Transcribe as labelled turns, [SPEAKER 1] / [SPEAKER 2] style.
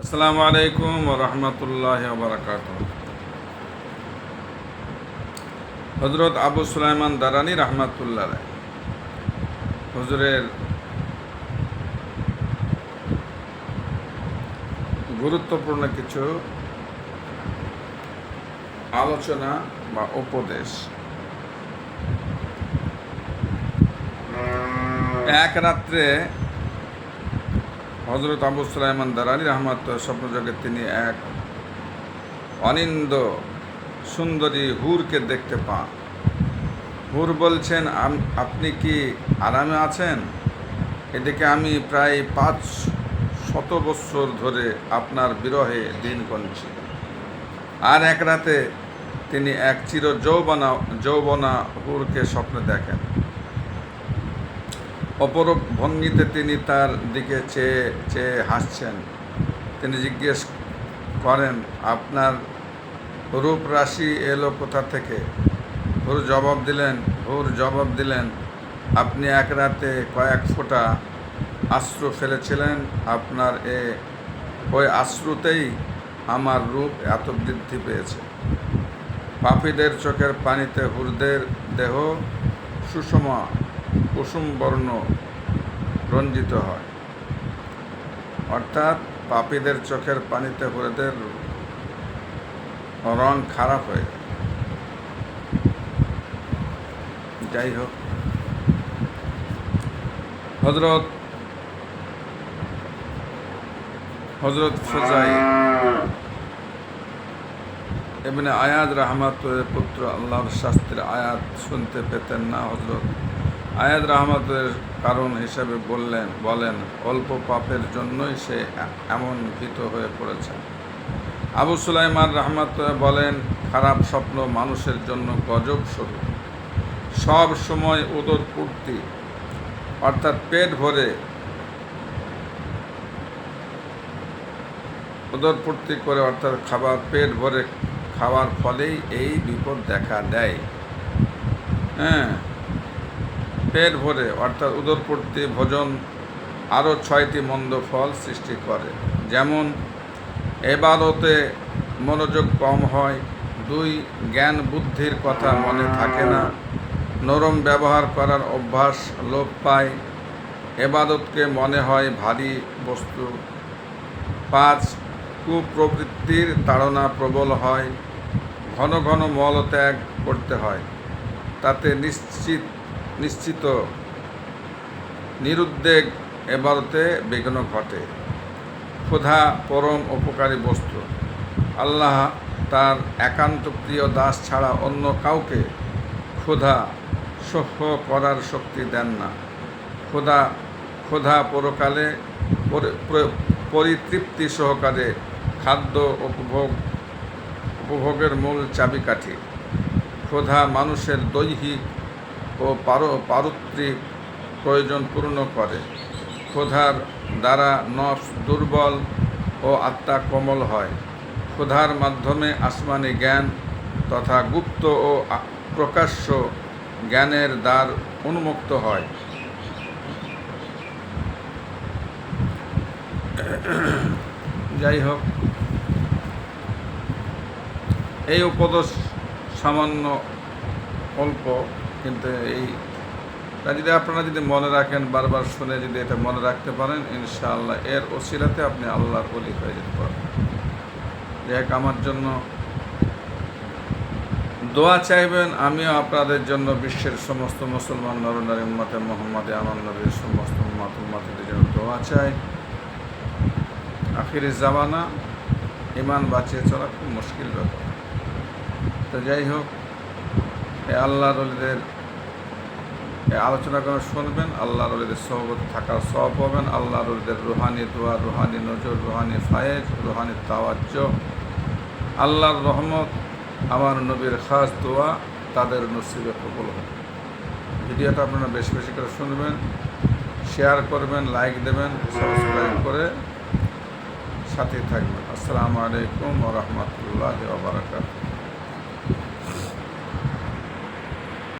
[SPEAKER 1] আসসালামু আলাইকুম রহমতুল্লাহ বারকাত হজরত আবু সুলাইমান দারানি রহমাতুল্লাহ রায় হুজুরের গুরুত্বপূর্ণ কিছু আলোচনা বা উপদেশ। এক রাত্রে হজরত আবু সুলাইমান দারানি রহমত স্বপ্নযোগে তিনি এক অনিন্দ সুন্দরী হুরকে দেখতে পান। হুর বলছেন আপনি কি আরামে আছেন? এদিকে আমি প্রায় পাঁচ শত বৎসর ধরে আপনার বিরহে দিন গুনছি। আর এক রাতে তিনি এক চির যৌবনা যৌবনা হুরকে স্বপ্নে দেখেন। অপরূপ ভঙ্গিতে তিনি তার দিকে চেয়ে চেয়ে হাসছেন। তিনি জিজ্ঞেস করেন, আপনার রূপ রাশি এলো কোথা থেকে? হুর জবাব দিলেন, হুর জবাব দিলেন, আপনি এক রাতে কয়েক ফোঁটা আশ্রু ফেলেছিলেন, আপনার এ, ওই আশ্রুতেই আমার রূপ এত বৃদ্ধি পেয়েছে। পাপীদের চোখের পানিতে হুরদের দেহ সুষমা কুসুম বর্ণ রঞ্জিত হয়। অর্থাৎ পাপীদের চোখের পানিতে হুরদের রং খারাপ হয়ে যায়। যাই হোক। হজরত হজরত ফজাই এমনি আয়াত রহমাতের পুত্র, আল্লাহর শাস্ত্রের আয়াত শুনতে পেতেন না হজরত আয়াত রহমতের কারণ হিসেবে বললেন, বলেন, অল্প পাপের জন্যই সে এমন ভীত হয়ে পড়েছে। আবু সুলাইমান রহমত বলেন, খারাপ স্বপ্ন মানুষের জন্য গজব স্বরূপ। সব সময় উদর পূর্তি, অর্থাৎ পেট ভরে উদর পূর্তি করে, অর্থাৎ খাবার, পেট ভরে খাওয়ার ফলেই এই বিপদ দেখা দেয়। হ্যাঁ? পেট ভরে, অর্থাৎ উদরপূর্তি ভোজন আরও ছয়টি মন্দ ফল সৃষ্টি করে। যেমন, এবারতে মনোযোগ কম হয়, দুই জ্ঞান বুদ্ধির কথা মনে থাকে না, নরম ব্যবহার করার অভ্যাস লোপ পায় এবাদতকে মনে হয় ভারী বস্তু। পাঁচ, কুপ্রবৃত্তির তাড়না প্রবল হয়, ঘন ঘন মলত্যাগ করতে হয়, তাতে নিশ্চিত নিশ্চিত নিরুদ্বেগ এবারতে বিঘ্ন ঘটে। ক্ষুধা পরম উপকারী বস্তু। আল্লাহ তার একান্ত প্রিয় দাস ছাড়া অন্য কাউকে ক্ষুধা সহ্য করার শক্তি দেন না। ক্ষুধা ক্ষুধা পরকালে পরিতৃপ্তি সহকারে খাদ্য উপভোগ, উপভোগের মূল চাবিকাঠি। ক্ষুধা মানুষের দৈহিক ও পার পারত্রিক প্রয়োজন পূর্ণ করে। ক্ষুধার দ্বারা নফস দুর্বল ও আত্মা কোমল হয়। ক্ষুধার মাধ্যমে আসমানি জ্ঞান তথা গুপ্ত ও প্রকাশ্য জ্ঞানের দ্বার উন্মুক্ত হয়। যাই হোক, এই উপদেশ সামান্য অল্প। কিন্তু এই তা যদি আপনারা যদি মনে রাখেন, বারবার শুনে যদি এটা মনে রাখতে পারেন, ইনশাআল্লাহ এর ওসিলাতে আপনি আল্লাহর অলি হয়ে যেতে পারেন হোক আমার জন্য দোয়া চাইবেন, আমিও আপনাদের জন্য বিশ্বের সমস্ত মুসলমান নরনারী উম্মতে মোহাম্মদ আমার নবীর সমস্ত উম্মত উম্মতদের জন্য দোয়া চাই। আখিরি জামানা ইমান বাঁচিয়ে চলা খুব মুশকিল ব্যাপার। তো যাই হোক এই আল্লাহ রলিদের এই আলোচনা করে শুনবেন আল্লাহ রলিদের সহবত থাকার সব পাবেন আল্লাহ রলিদের রুহানি দোয়া, রুহানি নজর, রুহানি ফায়েজ, রুহানি তাওয়াজ্য আল্লাহর রহমত, আমার নবীর খাস দোয়া তাদের নসিবে কবল হবে ভিডিওটা আপনারা বেশি বেশি করে শুনবেন, শেয়ার করবেন, লাইক দেবেন, সাবস্ক্রাইব করে সাথে থাকবেন। আসসালামু আলাইকুম ওরহমতুল্লাহ বারাকাতুহ।